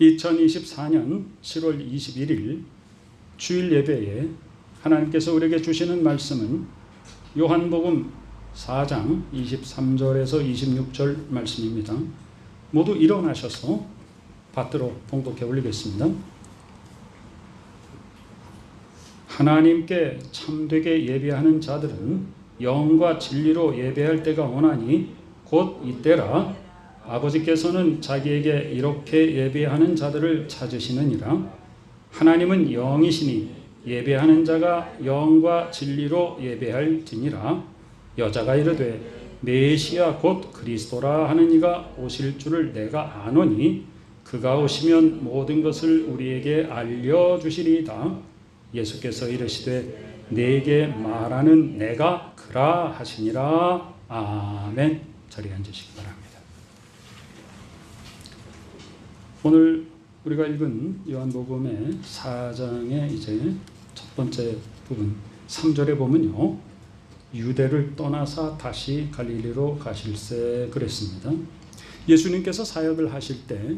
2024년 7월 21일 주일 예배에 하나님께서 우리에게 주시는 말씀은 요한복음 4장 23절에서 26절 말씀입니다. 모두 일어나셔서 받들어 봉독해 올리겠습니다. 하나님께 참되게 예배하는 자들은 영과 진리로 예배할 때가 오나니 곧 이때라 아버지께서는 자기에게 이렇게 예배하는 자들을 찾으시느니라. 하나님은 영이시니 예배하는 자가 영과 진리로 예배할지니라. 여자가 이르되 메시아 곧 그리스도라 하는 이가 오실 줄을 내가 아노니 그가 오시면 모든 것을 우리에게 알려 주시리이다. 예수께서 이르시되 내게 말하는 내가 그라 하시니라. 아멘. 자리에 앉으시기 바랍니다. 오늘 우리가 읽은 요한복음의 4장의 이제 첫 번째 부분 3절에 보면요. 유대를 떠나사 다시 갈릴리로 가실세 그랬습니다. 예수님께서 사역을 하실 때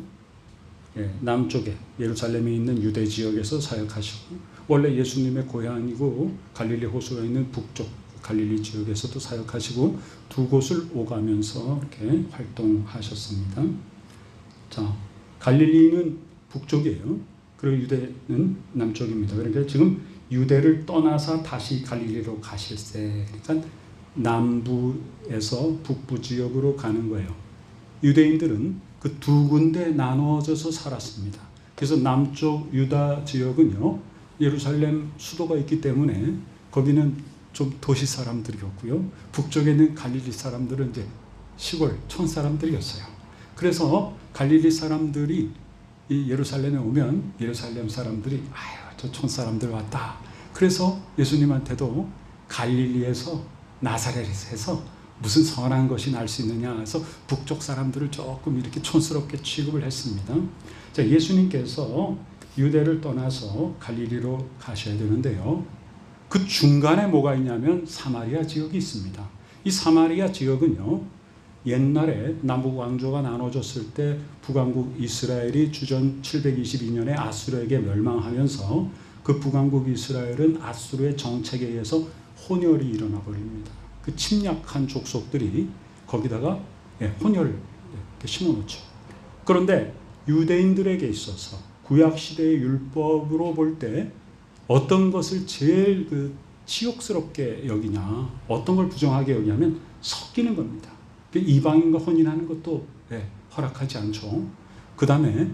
예, 남쪽에 예루살렘에 있는 유대 지역에서 사역하시고 원래 예수님의 고향이고 갈릴리 호수가 있는 북쪽 갈릴리 지역에서도 사역하시고 두 곳을 오가면서 이렇게 활동하셨습니다. 자, 갈릴리는 북쪽이에요. 그리고 유대는 남쪽입니다. 그러니까 지금 유대를 떠나서 다시 갈릴리로 가실세. 그러니까 남부에서 북부 지역으로 가는 거예요. 유대인들은 그 두 군데 나누어져서 살았습니다. 그래서 남쪽 유다 지역은요, 예루살렘 수도가 있기 때문에 거기는 좀 도시 사람들이었고요. 북쪽에 있는 갈릴리 사람들은 이제 시골 촌 사람들이었어요. 그래서 갈릴리 사람들이 이 예루살렘에 오면 예루살렘 사람들이 아유 저촌 사람들 왔다. 그래서 예수님한테도 갈릴리에서 나사렛에서 무슨 선한 것이 날 수 있느냐 해서 북쪽 사람들을 조금 이렇게 촌스럽게 취급을 했습니다. 자, 예수님께서 유대를 떠나서 갈릴리로 가셔야 되는데요. 그 중간에 뭐가 있냐면 사마리아 지역이 있습니다. 이 사마리아 지역은요. 옛날에 남북 왕조가 나눠졌을 때 북왕국 이스라엘이 주전 722년에 아수르에게 멸망하면서 그 북왕국 이스라엘은 아수르의 정책에 의해서 혼혈이 일어나 버립니다. 그 침략한 족속들이 거기다가 예, 혼혈을 심어놓죠. 그런데 유대인들에게 있어서 구약 시대의 율법으로 볼 때 어떤 것을 제일 그 치욕스럽게 여기냐, 어떤 걸 부정하게 여기냐면 섞이는 겁니다. 그 이방인과 혼인하는 것도 예, 허락하지 않죠. 그 다음에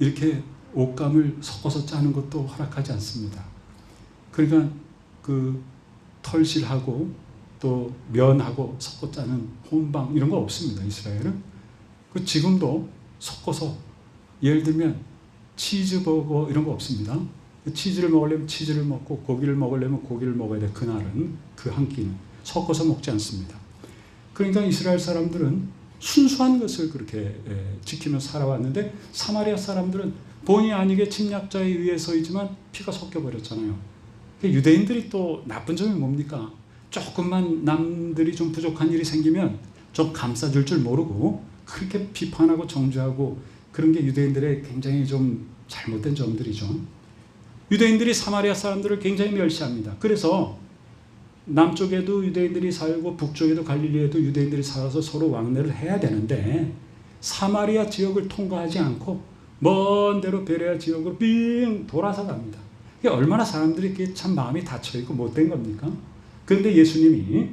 이렇게 옷감을 섞어서 짜는 것도 허락하지 않습니다. 그러니까 그 털실하고 또 면하고 섞어 짜는 혼방 이런 거 없습니다. 이스라엘은. 그 지금도 섞어서 예를 들면 치즈버거 이런 거 없습니다. 치즈를 먹으려면 치즈를 먹고 고기를 먹으려면 고기를 먹어야 돼. 그날은 그 한 끼는 섞어서 먹지 않습니다. 그러니까 이스라엘 사람들은 순수한 것을 그렇게 지키며 살아왔는데 사마리아 사람들은 본의 아니게 침략자에 의해서이지만 피가 섞여 버렸잖아요. 유대인들이 또 나쁜 점이 뭡니까? 조금만 남들이 좀 부족한 일이 생기면 좀 감싸줄 줄 모르고 그렇게 비판하고 정죄하고 그런 게 유대인들의 굉장히 좀 잘못된 점들이죠. 유대인들이 사마리아 사람들을 굉장히 멸시합니다. 그래서 남쪽에도 유대인들이 살고 북쪽에도 갈릴리에도 유대인들이 살아서 서로 왕래를 해야 되는데 사마리아 지역을 통과하지 않고 먼 데로 베레아 지역으로 빙 돌아서 갑니다. 이게 얼마나 사람들이 참 마음이 닫혀 있고 못된 겁니까? 그런데 예수님이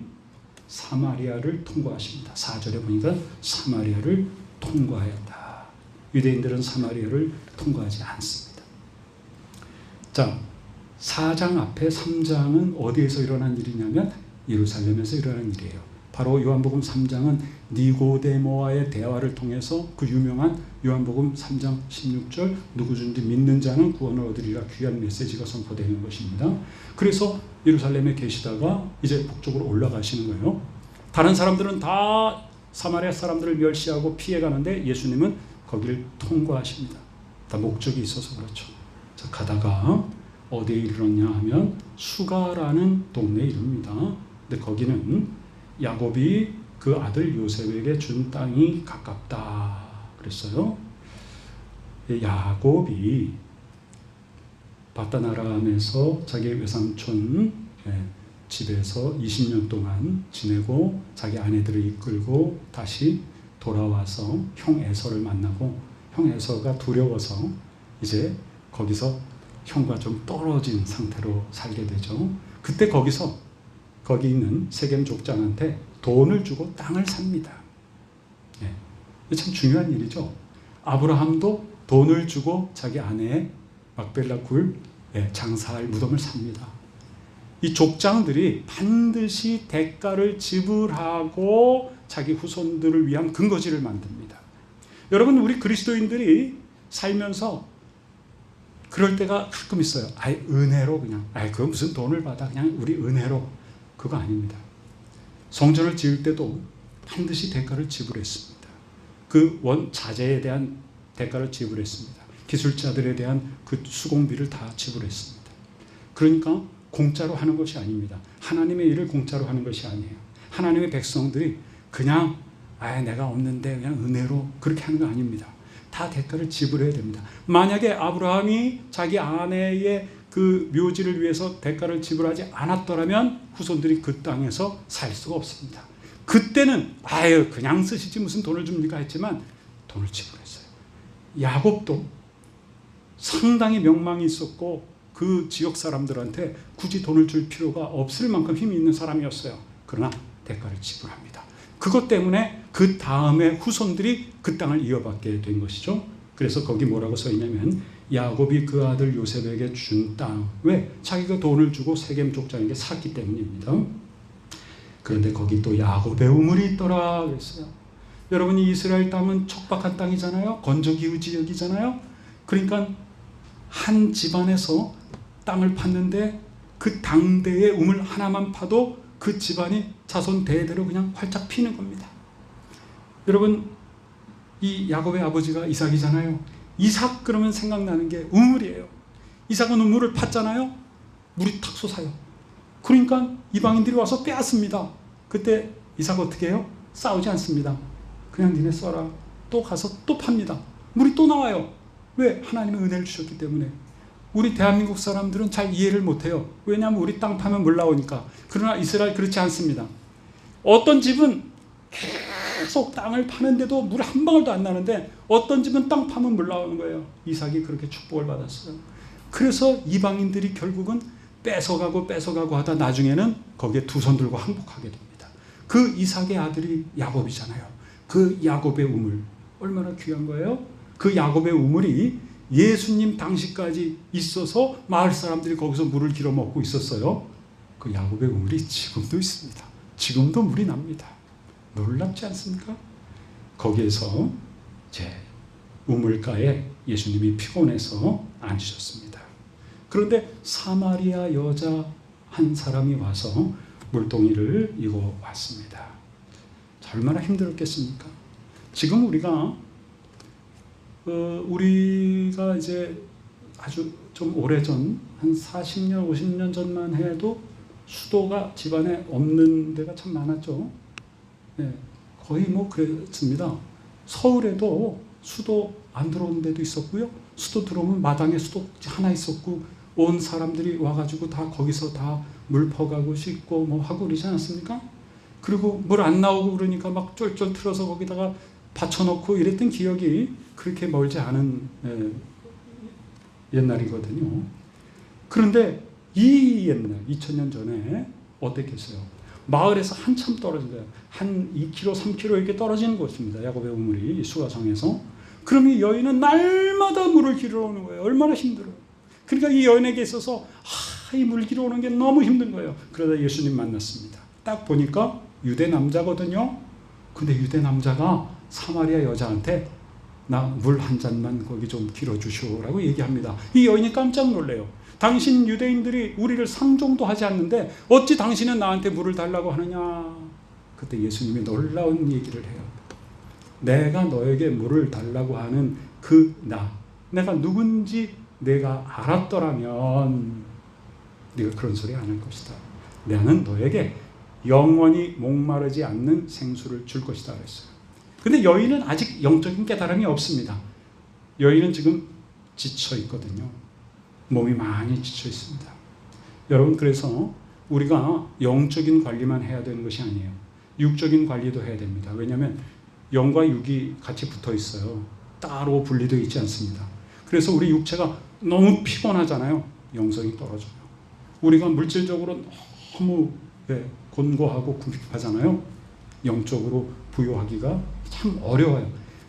사마리아를 통과하십니다. 4절에 보니까 사마리아를 통과하였다. 유대인들은 사마리아를 통과하지 않습니다. 자, 4장 앞에 3장은 어디에서 일어난 일이냐면 예루살렘에서 일어난 일이에요. 바로 요한복음 3장은 니고데모와의 대화를 통해서 그 유명한 요한복음 3장 16절 누구든지 믿는 자는 구원을 얻으리라 귀한 메시지가 선포되는 것입니다. 그래서 예루살렘에 계시다가 이제 북쪽으로 올라가시는 거예요. 다른 사람들은 다 사마리아 사람들을 멸시하고 피해가는데 예수님은 거기를 통과하십니다. 다 목적이 있어서 그렇죠. 자, 가다가 어디에 이르렀냐 하면 수가라는 동네 이릅니다. 근데 거기는 야곱이 그 아들 요셉에게 준 땅이 가깝다 그랬어요. 야곱이 바다나람에서 자기 외삼촌 예, 집에서 20년 동안 지내고 자기 아내들을 이끌고 다시 돌아와서 형 에서를 만나고 형 에서가 두려워서 이제 거기서 형과 좀 떨어진 상태로 살게 되죠. 그때 거기서 거기 있는 세겜 족장한테 돈을 주고 땅을 삽니다. 예. 참 중요한 일이죠. 아브라함도 돈을 주고 자기 아내의 막벨라 굴 예, 장사할 무덤을 삽니다. 이 족장들이 반드시 대가를 지불하고 자기 후손들을 위한 근거지를 만듭니다. 여러분 우리 그리스도인들이 살면서 그럴 때가 가끔 있어요. 아예 은혜로 그냥 아예 그 무슨 돈을 받아 그냥 우리 은혜로 그거 아닙니다. 성전을 지을 때도 반드시 대가를 지불했습니다. 그 원 자재에 대한 대가를 지불했습니다. 기술자들에 대한 그 수공비를 다 지불했습니다. 그러니까 공짜로 하는 것이 아닙니다. 하나님의 일을 공짜로 하는 것이 아니에요. 하나님의 백성들이 그냥 아 내가 없는데 그냥 은혜로 그렇게 하는 거 아닙니다. 다 대가를 지불해야 됩니다. 만약에 아브라함이 자기 아내의 그 묘지를 위해서 대가를 지불하지 않았더라면 후손들이 그 땅에서 살 수가 없습니다. 그때는 아유 그냥 쓰시지 무슨 돈을 줍니까 했지만 돈을 지불했어요. 야곱도 상당히 명망이 있었고 그 지역 사람들한테 굳이 돈을 줄 필요가 없을 만큼 힘이 있는 사람이었어요. 그러나 대가를 지불합니다. 그것 때문에 그 다음에 후손들이 그 땅을 이어받게 된 것이죠. 그래서 거기 뭐라고 써 있냐면 야곱이 그 아들 요셉에게 준 땅. 왜? 자기가 돈을 주고 세겜 족장에게 샀기 때문입니다. 그런데 거기 또 야곱의 우물이 있더라 그랬어요. 여러분 이 이스라엘 땅은 척박한 땅이잖아요. 건조기후 지역이잖아요. 그러니까 한 집안에서 땅을 팠는데 그 당대의 우물 하나만 파도 그 집안이 자손 대대로 그냥 활짝 피는 겁니다. 여러분 이 야곱의 아버지가 이삭이잖아요. 이삭 그러면 생각나는 게 우물이에요. 이삭은 우물을 팠잖아요. 물이 탁 솟아요. 그러니까 이방인들이 와서 빼앗습니다. 그때 이삭 어떻게 해요? 싸우지 않습니다. 그냥 니네 써라. 또 가서 또 팝니다. 물이 또 나와요. 왜? 하나님의 은혜를 주셨기 때문에. 우리 대한민국 사람들은 잘 이해를 못해요. 왜냐하면 우리 땅 파면 물 나오니까. 그러나 이스라엘 그렇지 않습니다. 어떤 집은 계속 땅을 파는데도 물 한 방울도 안 나는데 어떤 집은 땅 파면 물 나오는 거예요. 이삭이 그렇게 축복을 받았어요. 그래서 이방인들이 결국은 뺏어가고 뺏어가고 하다 나중에는 거기에 두 손 들고 항복하게 됩니다. 그 이삭의 아들이 야곱이잖아요. 그 야곱의 우물 얼마나 귀한 거예요? 그 야곱의 우물이 예수님 당시까지 있어서 마을 사람들이 거기서 물을 길어 먹고 있었어요. 그 야곱의 우물이 지금도 있습니다. 지금도 물이 납니다. 놀랍지 않습니까? 거기에서 제 우물가에 예수님이 피곤해서 앉으셨습니다. 그런데 사마리아 여자 한 사람이 와서 물동이를 이고 왔습니다. 얼마나 힘들었겠습니까? 지금 우리가 어, 우리가 이제 아주 좀 오래전 한 40년, 50년 전만 해도 수도가 집안에 없는 데가 참 많았죠. 네, 거의 뭐 그랬습니다. 서울에도 수도 안 들어오는 데도 있었고요. 수도 들어오면 마당에 수도 하나 있었고 온 사람들이 와가지고 다 거기서 다 물 퍼가고 씻고 뭐 하고 그러지 않았습니까? 그리고 물 안 나오고 그러니까 막 쫄쫄 틀어서 거기다가 받쳐놓고 이랬던 기억이 그렇게 멀지 않은 예, 옛날이거든요. 그런데 이 옛날 2000년 전에 어땠겠어요? 마을에서 한참 떨어진 거예요. 한 2km, 3km 이렇게 떨어지는 곳입니다. 야곱의 우물이 수가성에서. 그럼 이 여인은 날마다 물을 길어 오는 거예요. 얼마나 힘들어요. 그러니까 이 여인에게 있어서 아, 이 물 길어 오는 게 너무 힘든 거예요. 그러다 예수님 만났습니다. 딱 보니까 유대 남자거든요. 근데 유대 남자가 사마리아 여자한테 나 물 한 잔만 거기 좀 길어 주시오라고 얘기합니다. 이 여인이 깜짝 놀래요. 당신 유대인들이 우리를 상종도 하지 않는데 어찌 당신은 나한테 물을 달라고 하느냐? 그때 예수님이 놀라운 얘기를 해요. 내가 너에게 물을 달라고 하는 그 나, 내가 누군지 내가 알았더라면 네가 그런 소리 안 할 것이다. 나는 너에게 영원히 목마르지 않는 생수를 줄 것이다 그랬어요. 근데 여인은 아직 영적인 깨달음이 없습니다. 여인은 지금 지쳐 있거든요. 몸이 많이 지쳐 있습니다. 여러분 그래서 우리가 영적인 관리만 해야 되는 것이 아니에요. 육적인 관리도 해야 됩니다. 왜냐하면 영과 육이 같이 붙어 있어요. 따로 분리되어 있지 않습니다. 그래서 우리 육체가 너무 피곤하잖아요. 영성이 떨어져요. 우리가 물질적으로 너무 네, 곤고하고 궁핍하잖아요. 영적으로 부여하기가 참 어려워요.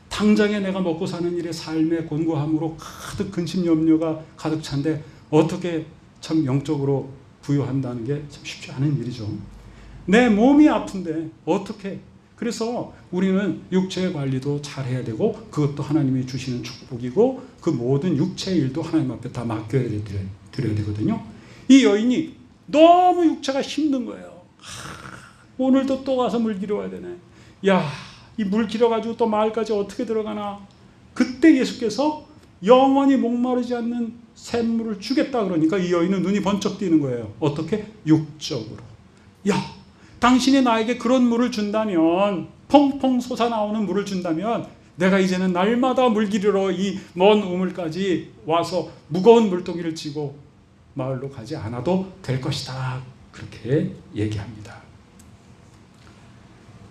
당장에 내가 먹고 사는 일에 삶의 곤고함으로 가득 근심 염려가 가득 찬데 어떻게 참 영적으로 부여한다는 게 참 쉽지 않은 일이죠. 내 몸이 아픈데 어떻게? 그래서 우리는 육체 관리도 잘 해야 되고 그것도 하나님이 주시는 축복이고 그 모든 육체 일도 하나님 앞에 다 맡겨야 드려야, 되거든요. 이 여인이 너무 육체가 힘든 거예요. 하, 오늘도 또 가서 물 길어 와야 되네. 야, 이 물 길어 가지고 또 마을까지 어떻게 들어가나? 그때 예수께서 영원히 목마르지 않는 샘물을 주겠다 그러니까 이 여인은 눈이 번쩍 뜨는 거예요. 어떻게? 육적으로. 야, 당신이 나에게 그런 물을 준다면 펑펑 솟아나오는 물을 준다면 내가 이제는 날마다 물 길으러 이먼 우물까지 와서 무거운 물동이를 지고 마을로 가지 않아도 될 것이다. 그렇게 얘기합니다.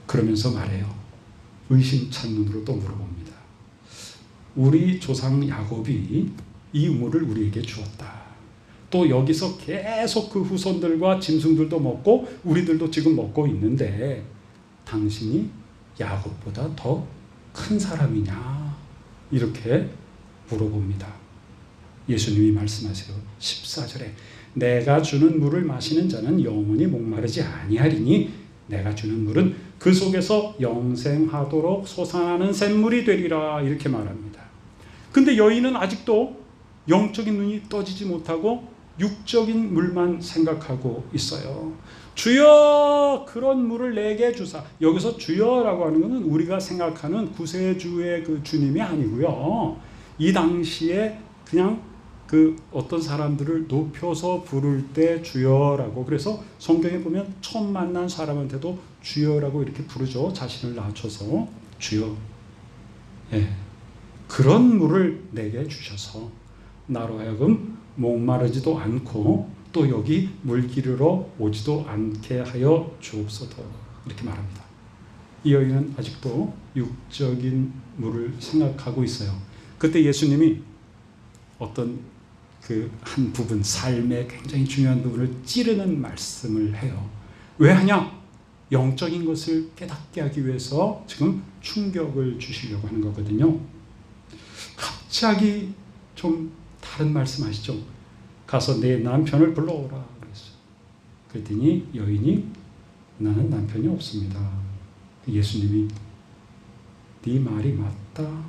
그러면서 말해요. 의심찬 눈으로 또 물어봅니다. 우리 조상 야곱이 이 우물을 우리에게 주었다. 또 여기서 계속 그 후손들과 짐승들도 먹고 우리들도 지금 먹고 있는데 당신이 야곱보다 더 큰 사람이냐? 이렇게 물어봅니다. 예수님이 말씀하세요. 14절에 내가 주는 물을 마시는 자는 영원히 목마르지 아니하리니 내가 주는 물은 그 속에서 영생하도록 솟아나는 샘물이 되리라 이렇게 말합니다. 근데 여인은 아직도 영적인 눈이 떠지지 못하고 육적인 물만 생각하고 있어요. 주여 그런 물을 내게 주사. 여기서 주여라고 하는 것은 우리가 생각하는 구세주의 그 주님이 아니고요. 이 당시에 그냥 그 어떤 사람들을 높여서 부를 때 주여라고 그래서 성경에 보면 처음 만난 사람한테도 주여라고 이렇게 부르죠. 자신을 낮춰서 주여. 예. 그런 물을 내게 주셔서 나로 하여금 목마르지도 않고 또 여기 물 기르러 오지도 않게 하여 주옵소서 이렇게 말합니다. 이 여인은 아직도 육적인 물을 생각하고 있어요. 그때 예수님이 어떤 그 한 부분 삶의 굉장히 중요한 부분을 찌르는 말씀을 해요. 왜 하냐? 영적인 것을 깨닫게 하기 위해서 지금 충격을 주시려고 하는 거거든요. 갑자기 좀 다른 말씀 하시죠. 가서 내 남편을 불러오라. 그랬더니 여인이 나는 남편이 없습니다. 예수님이 네 말이 맞다.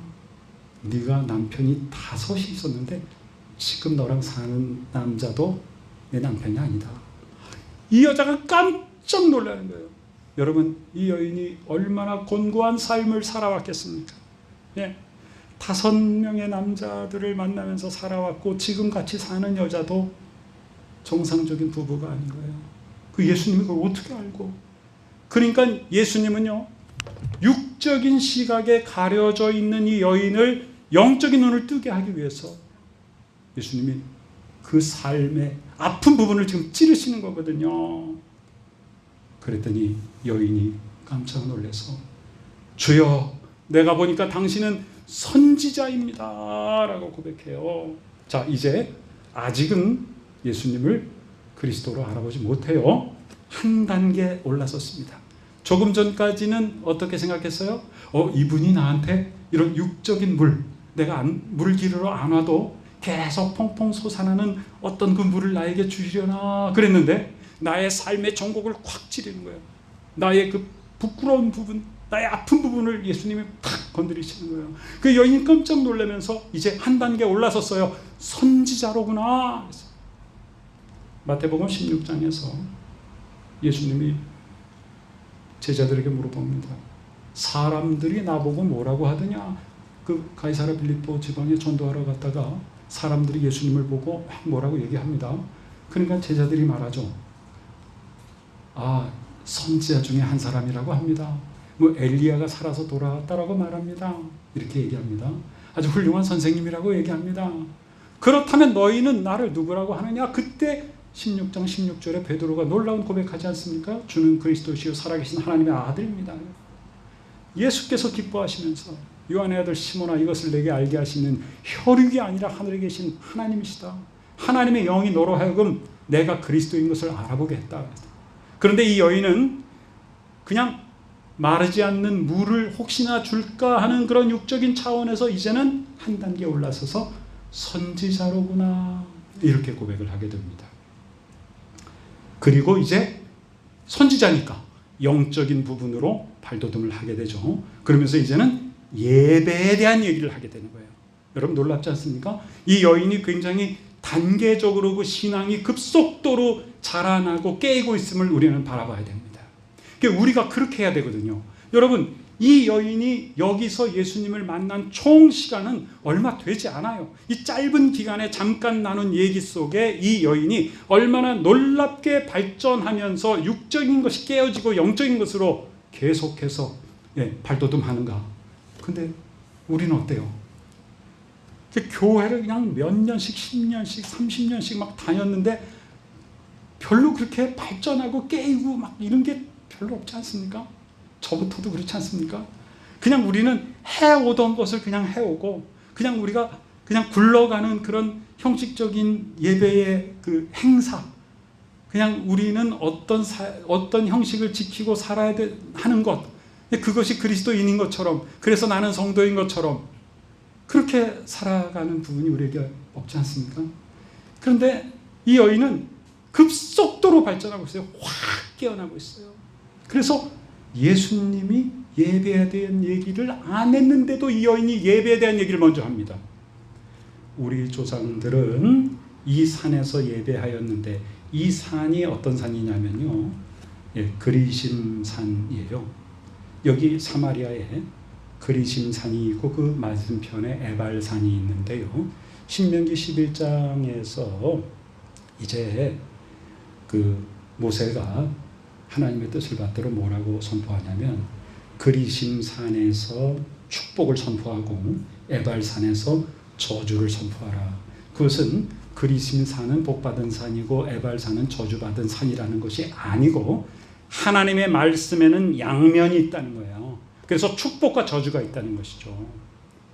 네가 남편이 다섯이 있었는데 지금 너랑 사는 남자도 내 남편이 아니다. 이 여자가 깜짝 놀라는 거예요. 여러분 이 여인이 얼마나 곤고한 삶을 살아왔겠습니까? 예. 다섯 명의 남자들을 만나면서 살아왔고 지금 같이 사는 여자도 정상적인 부부가 아닌 거예요. 그 예수님이 그걸 어떻게 알고? 그러니까 예수님은요 육적인 시각에 가려져 있는 이 여인을 영적인 눈을 뜨게 하기 위해서 예수님이 그 삶의 아픈 부분을 지금 찌르시는 거거든요. 그랬더니 여인이 깜짝 놀라서 주여 내가 보니까 당신은 선지자입니다. 라고 고백해요. 자, 이제 아직은 예수님을 그리스도로 알아보지 못해요. 한 단계 올라섰습니다. 조금 전까지는 어떻게 생각했어요? 어, 이분이 나한테 이런 육적인 물, 내가 안, 물 기르러 안 와도 계속 펑펑 솟아나는 어떤 그 물을 나에게 주시려나 그랬는데 나의 삶의 전곡을 콱 찌르는 거예요. 나의 그 부끄러운 부분, 나의 아픈 부분을 예수님이 탁 건드리시는 거예요. 그 여인이 깜짝 놀라면서 이제 한 단계 올라섰어요. 선지자로구나. 마태복음 16장에서 예수님이 제자들에게 물어봅니다. 사람들이 나보고 뭐라고 하더냐? 그 가이사라 빌립보 지방에 전도하러 갔다가 사람들이 예수님을 보고 막 뭐라고 얘기합니다. 그러니까 제자들이 말하죠. 아, 선지자 중에 한 사람이라고 합니다. 뭐 엘리야가 살아서 돌아왔다라고 말합니다. 이렇게 얘기합니다. 아주 훌륭한 선생님이라고 얘기합니다. 그렇다면 너희는 나를 누구라고 하느냐? 그때 16장 16절에 베드로가 놀라운 고백하지 않습니까? 주는 그리스도시요 살아계신 하나님의 아들입니다. 예수께서 기뻐하시면서 요한의 아들 시모나 이것을 내게 알게 하시는 혈육이 아니라 하늘에 계신 하나님이시다. 하나님의 영이 너로 하여금 내가 그리스도인 것을 알아보게 했다. 그런데 이 여인은 그냥 마르지 않는 물을 혹시나 줄까 하는 그런 육적인 차원에서 이제는 한 단계 올라서서 선지자로구나 이렇게 고백을 하게 됩니다. 그리고 이제 선지자니까 영적인 부분으로 발돋움을 하게 되죠. 그러면서 이제는 예배에 대한 얘기를 하게 되는 거예요. 여러분 놀랍지 않습니까? 이 여인이 굉장히 단계적으로 그 신앙이 급속도로 자라나고 깨고 있음을 우리는 바라봐야 됩니다. 우리가 그렇게 해야 되거든요. 여러분 이 여인이 여기서 예수님을 만난 총 시간은 얼마 되지 않아요. 이 짧은 기간에 잠깐 나눈 얘기 속에 이 여인이 얼마나 놀랍게 발전하면서 육적인 것이 깨어지고 영적인 것으로 계속해서 예, 발돋움하는가. 근데 우리는 어때요? 교회를 그냥 몇 년씩, 10년씩, 30년씩 막 다녔는데 별로 그렇게 발전하고 깨이고 막 이런 게 별로 없지 않습니까? 저부터도 그렇지 않습니까? 그냥 우리는 해오던 것을 그냥 해오고 그냥 우리가 그냥 굴러가는 그런 형식적인 예배의 그 행사 그냥 우리는 어떤 사, 어떤 형식을 지키고 살아야 되, 하는 것 그것이 그리스도인인 것처럼 그래서 나는 성도인 것처럼 그렇게 살아가는 부분이 우리에게 없지 않습니까? 그런데 이 여인은 급속도로 발전하고 있어요. 확 깨어나고 있어요. 그래서 예수님이 예배에 대한 얘기를 안 했는데도 이 여인이 예배에 대한 얘기를 먼저 합니다. 우리 조상들은 이 산에서 예배하였는데 이 산이 어떤 산이냐면요. 예, 그리심산이에요. 여기 사마리아에 그리심산이 있고 그 맞은편에 에발산이 있는데요. 신명기 11장에서 이제 그 모세가 하나님의 뜻을 받들어 뭐라고 선포하냐면 그리심산에서 축복을 선포하고 에발산에서 저주를 선포하라. 그것은 그리심산은 복받은 산이고 에발산은 저주받은 산이라는 것이 아니고 하나님의 말씀에는 양면이 있다는 거예요. 그래서 축복과 저주가 있다는 것이죠.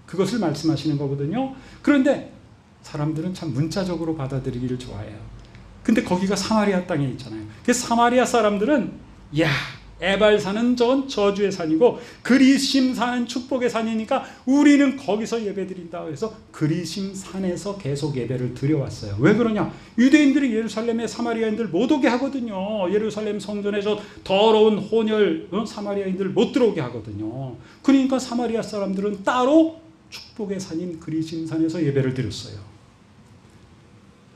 그것을 말씀하시는 거거든요. 그런데 사람들은 참 문자적으로 받아들이기를 좋아해요. 근데 거기가 사마리아 땅에 있잖아요. 그 사마리아 사람들은 야 에발산은 전 저주의 산이고 그리심산은 축복의 산이니까 우리는 거기서 예배드린다. 그래서 그리심산에서 계속 예배를 드려왔어요. 왜 그러냐? 유대인들이 예루살렘에 사마리아인들 못 오게 하거든요. 예루살렘 성전에 서 더러운 혼혈 어? 사마리아인들 못 들어오게 하거든요. 그러니까 사마리아 사람들은 따로 축복의 산인 그리심산에서 예배를 드렸어요.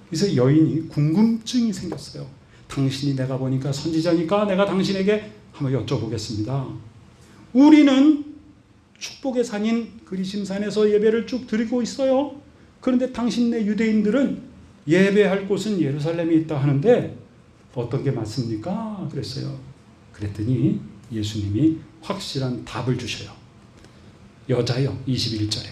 그래서 여인이 궁금증이 생겼어요. 당신이 내가 보니까 선지자니까 내가 당신에게 한번 여쭤보겠습니다. 우리는 축복의 산인 그리심산에서 예배를 쭉 드리고 있어요. 그런데 당신네 유대인들은 예배할 곳은 예루살렘에 있다 하는데 어떤 게 맞습니까? 그랬어요. 그랬더니 예수님이 확실한 답을 주셔요. 여자여 21절에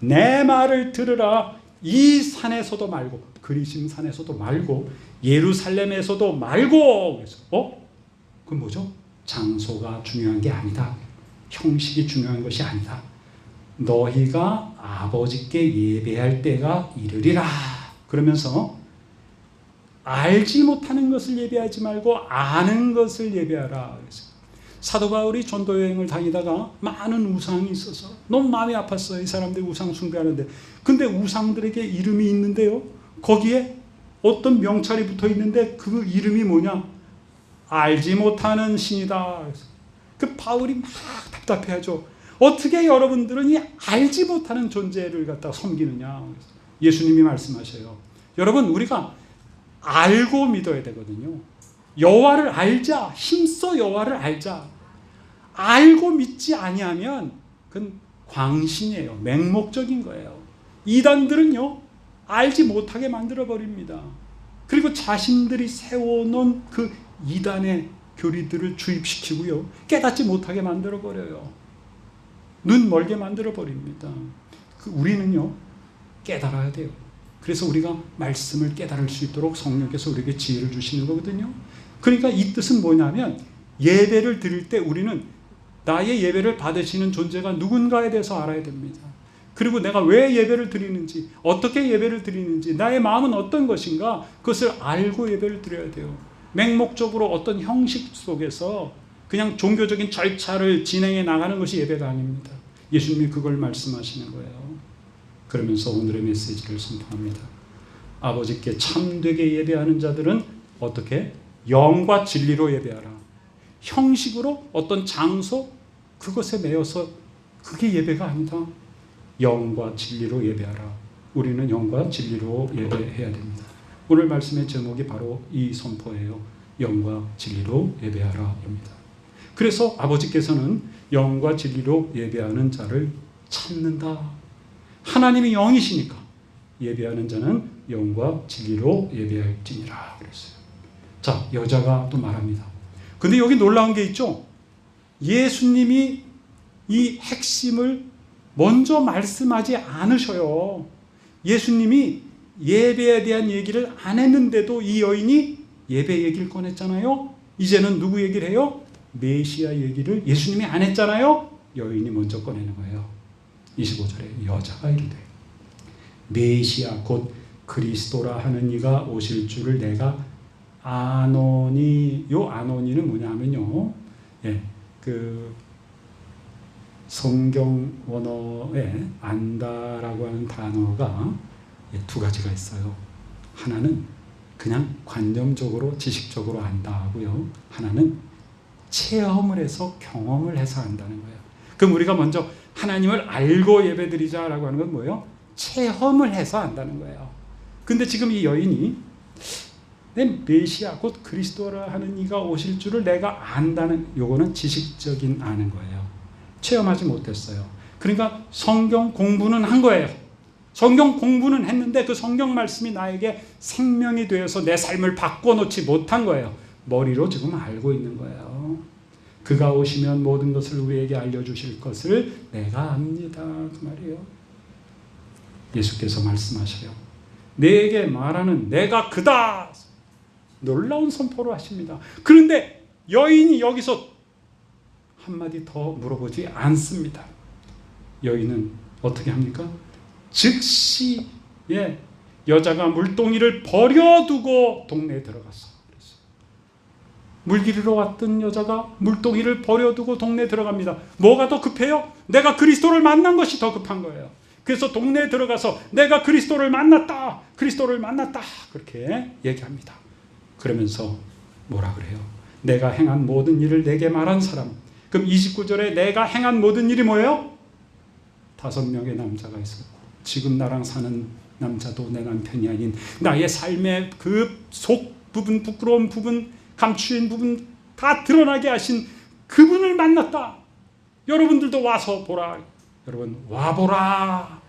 내 말을 들으라 이 산에서도 말고 그리심 산에서도 말고 예루살렘에서도 말고 그래서 어? 그건 뭐죠? 장소가 중요한 게 아니다. 형식이 중요한 것이 아니다. 너희가 아버지께 예배할 때가 이르리라. 그러면서 알지 못하는 것을 예배하지 말고 아는 것을 예배하라. 그래서 사도 바울이 전도 여행을 다니다가 많은 우상이 있어서 너무 마음이 아팠어요. 이 사람들이 우상 숭배하는데. 근데 우상들에게 이름이 있는데요. 거기에 어떤 명찰이 붙어 있는데 그 이름이 뭐냐? 알지 못하는 신이다. 그 바울이 막 답답해하죠. 어떻게 여러분들은 이 알지 못하는 존재를 갖다 섬기느냐? 예수님이 말씀하셔요. 여러분 우리가 알고 믿어야 되거든요. 여호와를 알자, 힘써 여호와를 알자. 알고 믿지 아니하면 그건 광신이에요. 맹목적인 거예요. 이단들은요 알지 못하게 만들어 버립니다. 그리고 자신들이 세워놓은 그 이단의 교리들을 주입시키고요. 깨닫지 못하게 만들어 버려요. 눈 멀게 만들어 버립니다. 그 우리는요 깨달아야 돼요. 그래서 우리가 말씀을 깨달을 수 있도록 성령께서 우리에게 지혜를 주시는 거거든요. 그러니까 이 뜻은 뭐냐면 예배를 드릴 때 우리는 나의 예배를 받으시는 존재가 누군가에 대해서 알아야 됩니다. 그리고 내가 왜 예배를 드리는지, 어떻게 예배를 드리는지, 나의 마음은 어떤 것인가, 그것을 알고 예배를 드려야 돼요. 맹목적으로 어떤 형식 속에서 그냥 종교적인 절차를 진행해 나가는 것이 예배가 아닙니다. 예수님이 그걸 말씀하시는 거예요. 그러면서 오늘의 메시지를 선포합니다. 아버지께 참되게 예배하는 자들은 어떻게? 영과 진리로 예배하라. 형식으로 어떤 장소, 그것에 매여서 그게 예배가 아니다. 영과 진리로 예배하라. 우리는 영과 진리로 예배해야 됩니다. 오늘 말씀의 제목이 바로 이 선포예요. 영과 진리로 예배하라입니다. 그래서 아버지께서는 영과 진리로 예배하는 자를 찾는다. 하나님이 영이시니까 예배하는 자는 영과 진리로 예배할지니라 그랬어요. 자, 여자가 또 말합니다. 근데 여기 놀라운 게 있죠? 예수님이 이 핵심을 먼저 말씀하지 않으셔요. 예수님이 예배에 대한 얘기를 안 했는데도 이 여인이 예배 얘기를 꺼냈잖아요. 이제는 누구 얘기를 해요? 메시아 얘기를 예수님이 안 했잖아요. 여인이 먼저 꺼내는 거예요. 25절에 여자가 이르되 메시아 곧 그리스도라 하는 이가 오실 줄을 내가 아노니 요 아노니는 뭐냐면요. 예. 그 성경 원어에 안다라고 하는 단어가 예, 두 가지가 있어요. 하나는 그냥 관념적으로 지식적으로 안다 하고요. 하나는 체험을 해서 경험을 해서 안다는 거예요. 그럼 우리가 먼저 하나님을 알고 예배드리자라고 하는 건 뭐예요? 체험을 해서 안다는 거예요. 근데 지금 이 여인이 내 메시아 곧 그리스도라 하는 이가 오실 줄을 내가 안다는 요거는 지식적인 아는 거예요. 체험하지 못했어요. 그러니까 성경 공부는 한 거예요. 성경 공부는 했는데 그 성경 말씀이 나에게 생명이 되어서 내 삶을 바꿔놓지 못한 거예요. 머리로 지금 알고 있는 거예요. 그가 오시면 모든 것을 우리에게 알려주실 것을 내가 압니다. 그 말이에요. 예수께서 말씀하셔요. 내게 말하는 내가 그다. 놀라운 선포를 하십니다. 그런데 여인이 여기서 한마디 더 물어보지 않습니다. 여인은 어떻게 합니까? 즉시 예, 여자가 물동이를 버려두고 동네에 들어갔어. 물 기르러 왔던 여자가 물동이를 버려두고 동네에 들어갑니다. 뭐가 더 급해요? 내가 그리스도를 만난 것이 더 급한 거예요. 그래서 동네에 들어가서 내가 그리스도를 만났다. 그리스도를 만났다. 그렇게 얘기합니다. 그러면서 뭐라 그래요? 내가 행한 모든 일을 내게 말한 사람. 그럼 29절에 내가 행한 모든 일이 뭐예요? 다섯 명의 남자가 있었고 지금 나랑 사는 남자도 내 남편이 아닌 나의 삶의 그 속 부분 부끄러운 부분 감추인 부분 다 드러나게 하신 그분을 만났다. 여러분들도 와서 보라. 여러분 와 보라.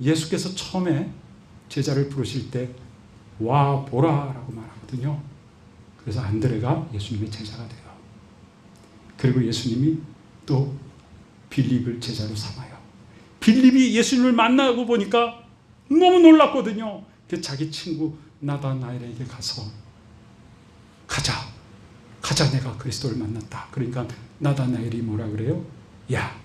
예수께서 처음에 제자를 부르실 때 와 보라라고 말하거든요. 그래서 안드레가 예수님의 제자가 돼요. 그리고 예수님이 또 빌립을 제자로 삼아요. 빌립이 예수님을 만나고 보니까 너무 놀랐거든요. 그 자기 친구 나다나엘에게 가서 가자. 가자 내가 그리스도를 만났다. 그러니까 나다나엘이 뭐라 그래요? 야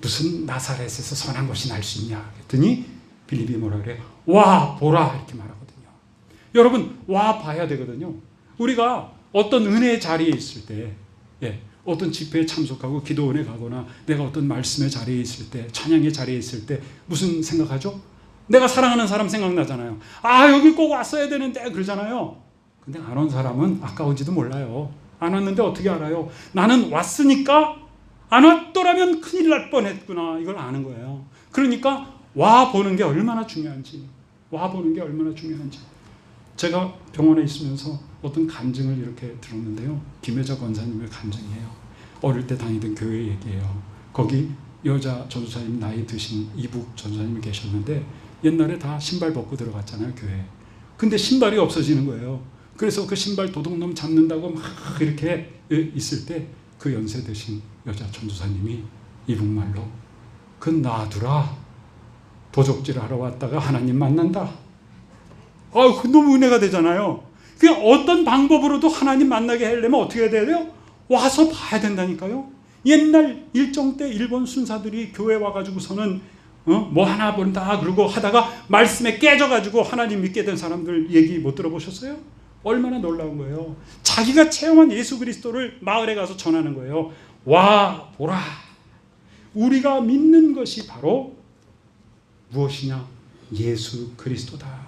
무슨 나사렛에서 선한 것이 날 수 있냐 그랬더니 빌립이 뭐라 그래요? 와 보라 이렇게 말하거든요. 여러분 와 봐야 되거든요. 우리가 어떤 은혜의 자리에 있을 때 예, 어떤 집회에 참석하고 기도원에 가거나 내가 어떤 말씀의 자리에 있을 때 찬양의 자리에 있을 때 무슨 생각하죠? 내가 사랑하는 사람 생각나잖아요. 아 여기 꼭 왔어야 되는데 그러잖아요. 근데 안 온 사람은 아까운지도 몰라요. 안 왔는데 어떻게 알아요? 나는 왔으니까 안 왔더라면 큰일 날 뻔했구나. 이걸 아는 거예요. 그러니까 와 보는 게 얼마나 중요한지, 와 보는 게 얼마나 중요한지. 제가 병원에 있으면서 어떤 간증을 이렇게 들었는데요. 김혜자 권사님의 간증이에요. 어릴 때 다니던 교회 얘기예요. 거기 여자 전도사님 나이 드신 이북 전도사님이 계셨는데 옛날에 다 신발 벗고 들어갔잖아요 교회. 근데 신발이 없어지는 거예요. 그래서 그 신발 도둑놈 잡는다고 막 이렇게 있을 때 그 연세 드신 여자 전도사님이 이북말로 그 놔두라 도적질 하러 왔다가 하나님 만난다. 아, 그 너무 은혜가 되잖아요. 그냥 어떤 방법으로도 하나님 만나게 하려면 어떻게 해야 돼요? 와서 봐야 된다니까요. 옛날 일정 때 일본 순사들이 교회 와가지고서는 어? 뭐 하나 본다 그러고 하다가 말씀에 깨져가지고 하나님 믿게 된 사람들 얘기 못 들어보셨어요? 얼마나 놀라운 거예요. 자기가 체험한 예수 그리스도를 마을에 가서 전하는 거예요. 와 보라. 우리가 믿는 것이 바로 무엇이냐? 예수 그리스도다.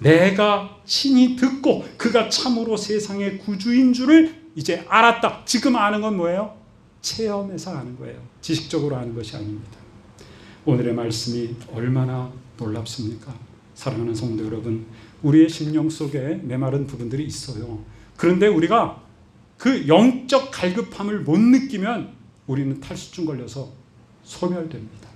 내가 친히 듣고 그가 참으로 세상의 구주인 줄을 이제 알았다. 지금 아는 건 뭐예요? 체험해서 아는 거예요. 지식적으로 아는 것이 아닙니다. 오늘의 말씀이 얼마나 놀랍습니까? 사랑하는 성도 여러분, 우리의 심령 속에 메마른 부분들이 있어요. 그런데 우리가 그 영적 갈급함을 못 느끼면 우리는 탈수증 걸려서 소멸됩니다.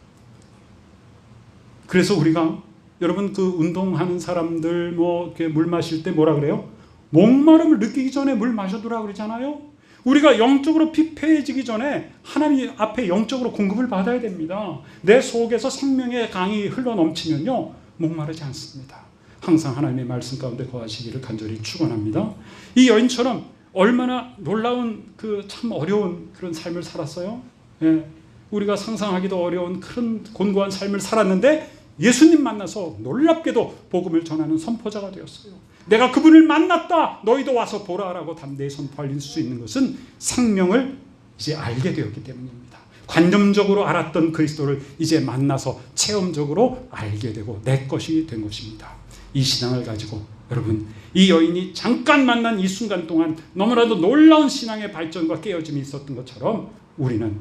그래서 우리가 여러분 그 운동하는 사람들 뭐 이렇게 물 마실 때 뭐라 그래요? 목마름을 느끼기 전에 물 마셔두라 그러잖아요. 우리가 영적으로 피폐해지기 전에 하나님 앞에 영적으로 공급을 받아야 됩니다. 내 속에서 생명의 강이 흘러 넘치면요 목마르지 않습니다. 항상 하나님의 말씀 가운데 거하시기를 간절히 축원합니다. 이 여인처럼 얼마나 놀라운 그 참 어려운 그런 삶을 살았어요. 예, 우리가 상상하기도 어려운 그런 곤고한 삶을 살았는데 예수님 만나서 놀랍게도 복음을 전하는 선포자가 되었어요. 내가 그분을 만났다. 너희도 와서 보라라고 담대히 선포할 수 있는 것은 생명을 이제 알게 되었기 때문입니다. 관념적으로 알았던 그리스도를 이제 만나서 체험적으로 알게 되고 내 것이 된 것입니다. 이 신앙을 가지고 여러분 이 여인이 잠깐 만난 이 순간 동안 너무나도 놀라운 신앙의 발전과 깨어짐이 있었던 것처럼 우리는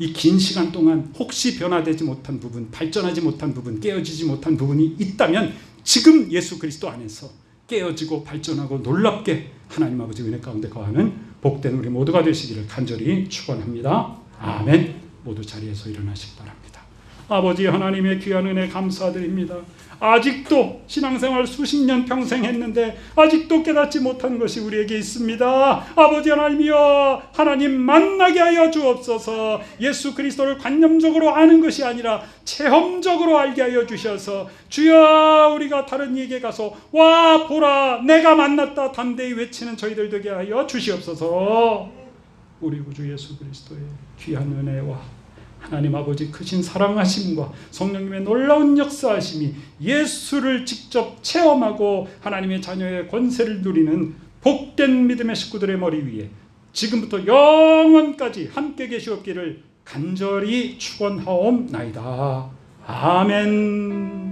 이 긴 시간 동안 혹시 변화되지 못한 부분, 발전하지 못한 부분, 깨어지지 못한 부분이 있다면 지금 예수 그리스도 안에서 깨어지고 발전하고 놀랍게 하나님 아버지 은혜 가운데 거하는 복된 우리 모두가 되시기를 간절히 축원합니다. 아멘. 모두 자리에서 일어나시기 바랍니다. 아버지 하나님의 귀한 은혜 감사드립니다. 아직도 신앙생활 수십 년 평생 했는데 아직도 깨닫지 못한 것이 우리에게 있습니다. 아버지 하나님이여 하나님 만나게 하여 주옵소서. 예수 그리스도를 관념적으로 아는 것이 아니라 체험적으로 알게 하여 주셔서 주여 우리가 다른 이에게 가서 와 보라 내가 만났다 담대히 외치는 저희들 되게 하여 주시옵소서. 우리 구주 예수 그리스도의 귀한 은혜와 하나님 아버지 크신 사랑하심과 성령님의 놀라운 역사하심이 예수를 직접 체험하고 하나님의 자녀의 권세를 누리는 복된 믿음의 식구들의 머리 위에 지금부터 영원까지 함께 계시옵기를 간절히 축원하옵나이다. 아멘.